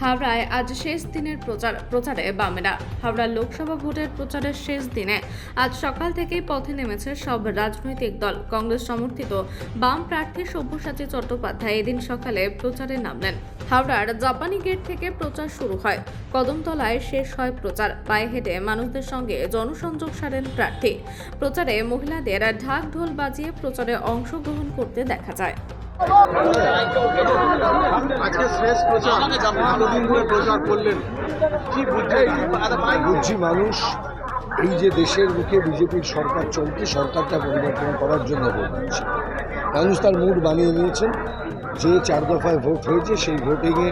হাওড়ায় আজ শেষ দিনের প্রচার প্রচারে বামেরা। হাওড়া লোকসভা ভোটের প্রচারের শেষ দিনে আজ সকাল থেকেই পথে নেমেছে সব রাজনৈতিক দল। কংগ্রেস সমর্থিত বাম প্রার্থী সব্যসাচী চট্টোপাধ্যায় এদিন সকালে প্রচারে নামলেন। হাওড়ার জাপানি গেট থেকে প্রচার শুরু হয়। কদমতলায় শেষ হয় প্রচার। পায়ে হেঁটে মানুষদের সঙ্গে জনসংযোগ সারেন প্রার্থী। প্রচারে মহিলাদের ঢাক ঢোল বাজিয়ে প্রচারে অংশগ্রহণ করতে দেখা যায়। আজকে শেষ প্রচার এতদিন ধরে প্রচার করলেন। কি বুঝছি মানুষ এই যে দেশের মুখে বিজেপির সরকার চলছে সরকারটা পরিবর্তন করার জন্য ভোট দিচ্ছে। মানুষ তার মুড বানিয়ে নিয়েছেন। যে চার দফায় ভোট হয়েছে সেই ভোটিংয়ে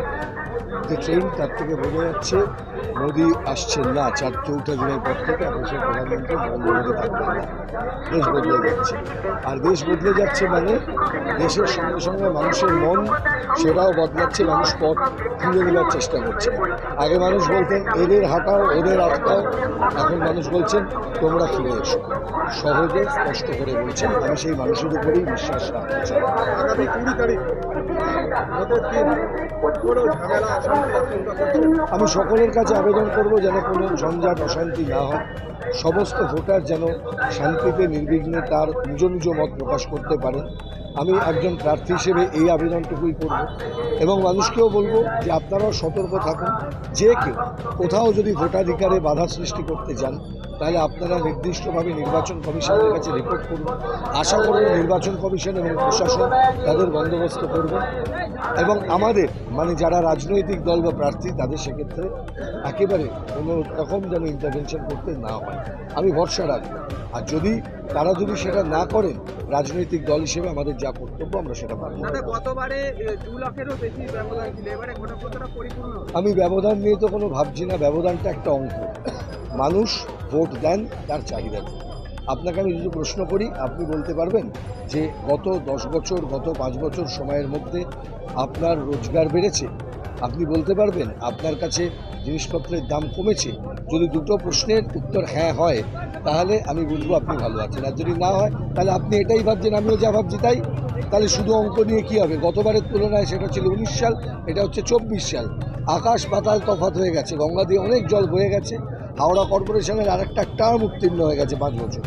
যে ট্রেন তার থেকে বোঝা যাচ্ছে মোদি আসছেন না চার চৌঠা জুলাই পর থেকে দেশের প্রধানমন্ত্রী নরেন্দ্র মোদী থাকবেন না। দেশ বদলে যাচ্ছে। আর দেশ বদলে যাচ্ছে মানে দেশের সঙ্গে সঙ্গে মানুষের মন সেটাও বদলাচ্ছে মানুষ পথ তুলে নেওয়ার চেষ্টা করছে। আগে মানুষ বলতেন এদের হাঁটাও ওদের আটকাও এখন মানুষ বলছেন তোমরা ফিরে এসো। সহজে স্পষ্ট করে বলছেন আমি সেই মানুষের উপরেই বিশ্বাস রাখতে চাই। আগামী কুড়ি তারিখ আমি সকলের কাছে আবেদন করব যেন কোনো ঝঞ্ঝাট, অশান্তি না হয়। সমস্ত ভোটার যেন শান্তিতে, নির্বিঘ্নে তার নিজ নিজ মত প্রকাশ করতে পারেন। আমি একজন প্রার্থী হিসেবে এই আবেদনটুকুই করব এবং মানুষকেও বলব যে আপনারাও সতর্ক থাকুন। যে কেউ কোথাও যদি ভোটাধিকারে বাধা সৃষ্টি করতে যান তাহলে আপনারা নির্দিষ্টভাবে নির্বাচন কমিশনের কাছে রিপোর্ট করুন। আশা করব নির্বাচন কমিশন এবং প্রশাসন তাদের বন্দোবস্ত করবেন এবং আমাদের মানে যারা রাজনৈতিক দল বা প্রার্থী তাদের সেক্ষেত্রে একেবারে কোনো রকম যেন ইন্টারভেনশন করতে না হয়। আমি ভরসা রাখব। আর যদি তারা যদি সেটা না করেন রাজনৈতিক দল হিসেবে আমাদের যা কর্তব্য আমরা সেটা করব। কতটা পরিপূর্ণ আমি ব্যবধান নিয়ে তো কোনো ভাবছি না। ব্যবধানটা একটা অঙ্ক মানুষ ভোট দেন তার চাহিদাতে আপনাকে আমি যদি প্রশ্ন করি, আপনি বলতে পারবেন যে গত দশ বছর, গত পাঁচ বছর সময়ের মধ্যে আপনার রোজগার বেড়েছে? আপনি বলতে পারবেন আপনার কাছে জিনিসপত্রের দাম কমেছে? যদি দুটো প্রশ্নের উত্তর হ্যাঁ হয়, তাহলে আমি বুঝব আপনি ভালো আছেন। আর যদি না হয়, তাহলে আপনি এটাই ভাবছেন, আমিও যা ভাবছি তাই? তাহলে শুধু অঙ্ক নিয়ে কী হবে? গতবারের তুলনায় সেটা ছিল উনিশ সাল, এটা হচ্ছে চব্বিশ সাল। আকাশ পাতাল তফাত হয়ে গেছে, গঙ্গা দিয়ে অনেক জল বয়ে গেছে। হাওড়া কর্পোরেশনের আরেকটা টার্ম উত্তীর্ণ হয়ে গেছে পাঁচ বছর।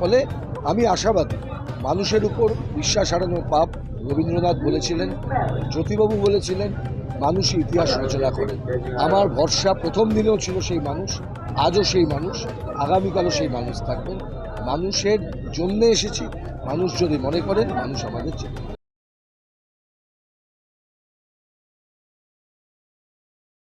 ফলে আমি আশাবাদী, মানুষের উপর বিশ্বাস হারানো পাপ রবীন্দ্রনাথ বলেছিলেন, জ্যোতিবাবু বলেছিলেন, মানুষই ইতিহাস রচনা করে। আমার ভরসা প্রথম দিনেও ছিল সেই মানুষ, আজও সেই মানুষ, আগামীকালও সেই মানুষ থাকবেন। মানুষের জন্যে এসেছি, মানুষ যদি মনে করেন, মানুষ আমাদের চেয়ে।